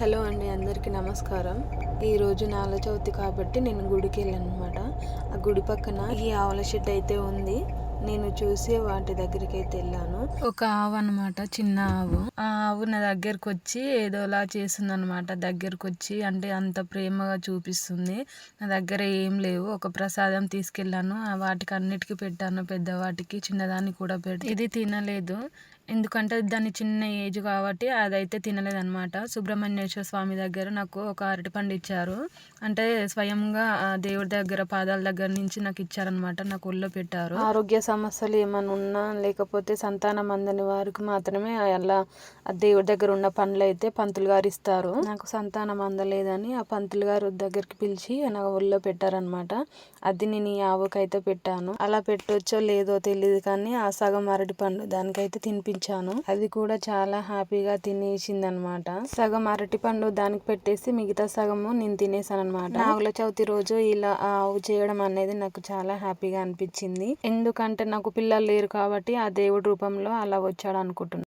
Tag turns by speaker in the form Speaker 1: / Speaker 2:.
Speaker 1: Hello అండి అందరికీ నమస్కారం. ఈరోజు నాల చవితి కాబట్టి నేను గుడికి వెళ్ళాను అనమాట ఆ గుడి పక్కన ఈ ఆవుల షెడ్ అయితే ఉంది. నేను చూసి వాటి దగ్గరికి అయితే వెళ్ళాను. ఒక ఆవు అనమాట చిన్న ఆవు. ఆ ఆవు నా దగ్గరకు వచ్చి ఏదోలా చేస్తుంది అనమాట దగ్గరకు వచ్చి అంటే అంత ప్రేమగా చూపిస్తుంది. నా దగ్గర ఏం లేవు. ఒక ప్రసాదం తీసుకెళ్ళాను. ఆ వాటికి అన్నిటికీ పెట్టాను. పెద్దవాటికి చిన్నదాన్ని కూడా పెట్టి ఇది తినలేదు. ఎందుకంటే దాని చిన్న ఏజ్ కాబట్టి అదైతే తినలేదన్నమాట. సుబ్రహ్మణ్యేశ్వర స్వామి దగ్గర నాకు ఒక అరటిపండు ఇచ్చారు. అంటే స్వయంగా ఆ దేవుడి దగ్గర పాదాల దగ్గర నుంచి నాకు ఇచ్చారనమాట నాకు ఒళ్ళో పెట్టారు. ఆరోగ్య సమస్యలు ఏమైనా ఉన్నా లేకపోతే సంతానం అందని వారికి మాత్రమే అలా దేవుడి దగ్గర ఉన్న పండ్లు అయితే పంతులు గారు ఇస్తారు. నాకు సంతానం అందలేదని ఆ పంతులు గారు దగ్గరికి పిలిచి నాకు ఒళ్ళో పెట్టారనమాట అది నేను ఈ ఆవుకైతే పెట్టాను. అలా పెట్టొచ్చో లేదో తెలియదు కానీ ఆ సగం అరటి పండు దానికైతే తినిపించాను. అది కూడా చాలా హ్యాపీగా తినేసింది అనమాట సగం అరటి పండు దానికి పెట్టేసి మిగతా సగము నేను తినేసాను అనమాట నాగుల చవితి రోజు ఇలా ఆవు చేయడం అనేది నాకు చాలా హ్యాపీగా అనిపించింది. ఎందుకంటే నాకు పిల్లలు లేరు కాబట్టి ఆ దేవుడి రూపంలో అలా వచ్చాడు అనుకుంటున్నాను